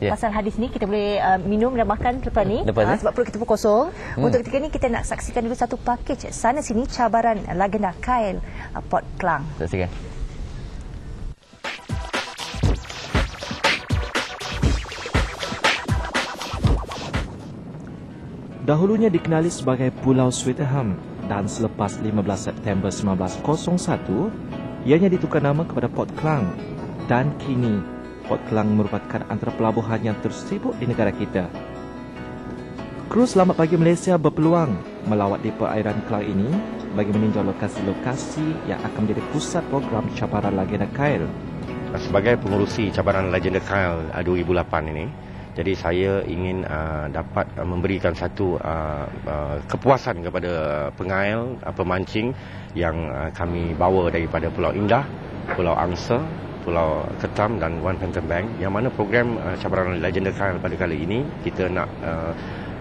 yeah. pasal hadis ni kita boleh uh, minum dan makan lepas ni lepas uh, sebab perut kita pun kosong. Hmm. Untuk ketika ni kita nak saksikan dulu satu pakej sana sini cabaran legenda Kyle uh, Port Klang. Saksikan. Dahulunya dikenali sebagai Pulau Swettenham dan selepas 15 September 1901, ianya ditukar nama kepada Port Klang dan kini Port Klang merupakan antara pelabuhan yang tersibuk di negara kita. Kru Selamat Pagi Malaysia berpeluang melawat di perairan Klang ini bagi meninjau lokasi-lokasi yang akan menjadi pusat program cabaran Legenda Kail. Sebagai pengurusi cabaran Legenda Kail 2008 ini, jadi saya ingin uh, dapat uh, memberikan satu uh, uh, kepuasan kepada pengail, uh, pemancing yang uh, kami bawa daripada Pulau Indah, Pulau Angsa, Pulau Ketam dan One Phantom Bank yang mana program uh, cabaran legenda pada kali ini kita nak uh,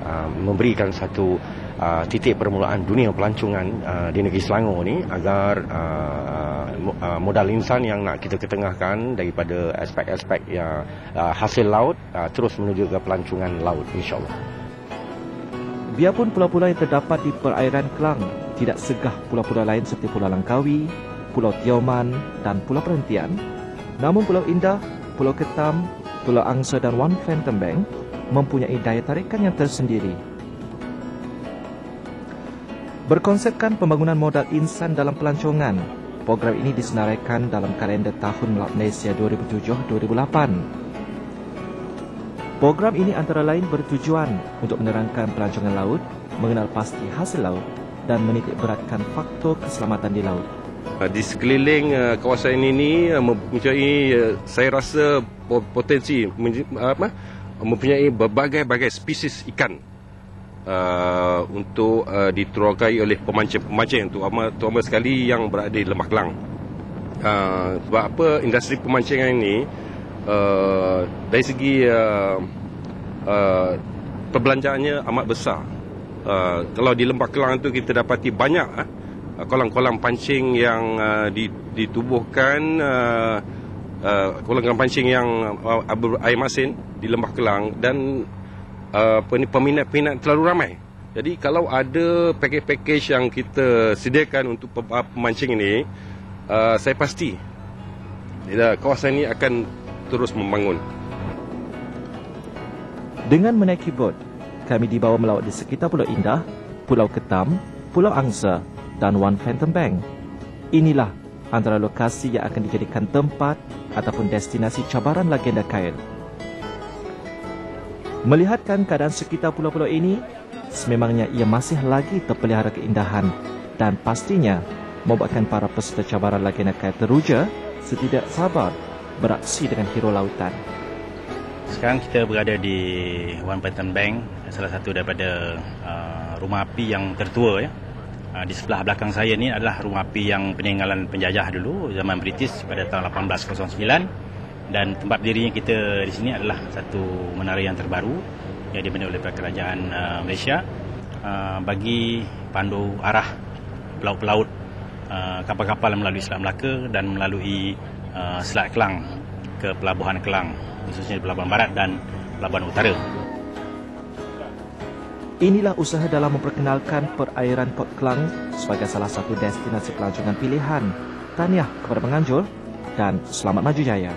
uh, memberikan satu uh, titik permulaan dunia pelancongan uh, di negeri Selangor ni agar uh, uh, modal insan yang nak kita ketengahkan daripada aspek-aspek yang uh, hasil laut uh, terus menuju ke pelancongan laut insyaAllah. Biarpun pulau-pulau yang terdapat di perairan Kelang tidak segah pulau-pulau lain seperti Pulau Langkawi, Pulau Tioman dan Pulau Perhentian, namun Pulau Indah, Pulau Ketam, Pulau Angsa dan One Phantom Bank mempunyai daya tarikan yang tersendiri. Berkonsepkan pembangunan modal insan dalam pelancongan, program ini disenaraikan dalam kalender Tahun Malaysia 2007-2008. Program ini antara lain bertujuan untuk menerangkan pelancongan laut, mengenal pasti hasil laut dan menitik beratkan faktor keselamatan di laut. Di sekeliling kawasan ini mempunyai saya rasa potensi mempunyai berbagai-bagai spesies ikan uh, untuk uh, diterokai oleh pemancing-pemancing terutama, sekali yang berada di Lembah Kelang. Uh, sebab apa industri pemancingan ini uh, dari segi uh, uh, perbelanjaannya amat besar. Uh, kalau di Lembah Kelang itu kita dapati banyak uh, kolam-kolam pancing yang uh, ditubuhkan uh, uh, kolam pancing yang uh, air masin di Lembah Kelang dan uh, peminat-peminat terlalu ramai. Jadi kalau ada pakej-pakej yang kita sediakan untuk pemancing ini, uh, saya pasti ya, kawasan ini akan terus membangun. Dengan menaiki bot, kami dibawa melawat di sekitar Pulau Indah, Pulau Ketam, Pulau Angsa dan One Phantom Bank. Inilah antara lokasi yang akan dijadikan tempat ataupun destinasi cabaran legenda kail. Melihatkan keadaan sekitar pulau-pulau ini, sememangnya ia masih lagi terpelihara keindahan dan pastinya membuatkan para peserta cabaran legenda kail teruja setidak sabar beraksi dengan hero lautan. Sekarang kita berada di One Python Bank, salah satu daripada uh, rumah api yang tertua ya. Uh, di sebelah belakang saya ni adalah rumah api yang peninggalan penjajah dulu zaman British pada tahun 1809 dan tempat berdirinya kita di sini adalah satu menara yang terbaru yang dibina oleh kerajaan uh, Malaysia uh, bagi pandu arah pelaut-pelaut uh, kapal-kapal melalui Selat Melaka dan melalui uh, Selat Kelang ke Pelabuhan Kelang khususnya Pelabuhan Barat dan Pelabuhan Utara. Inilah usaha dalam memperkenalkan perairan Port Kelang sebagai salah satu destinasi pelancongan pilihan. Tahniah kepada penganjur dan selamat maju jaya.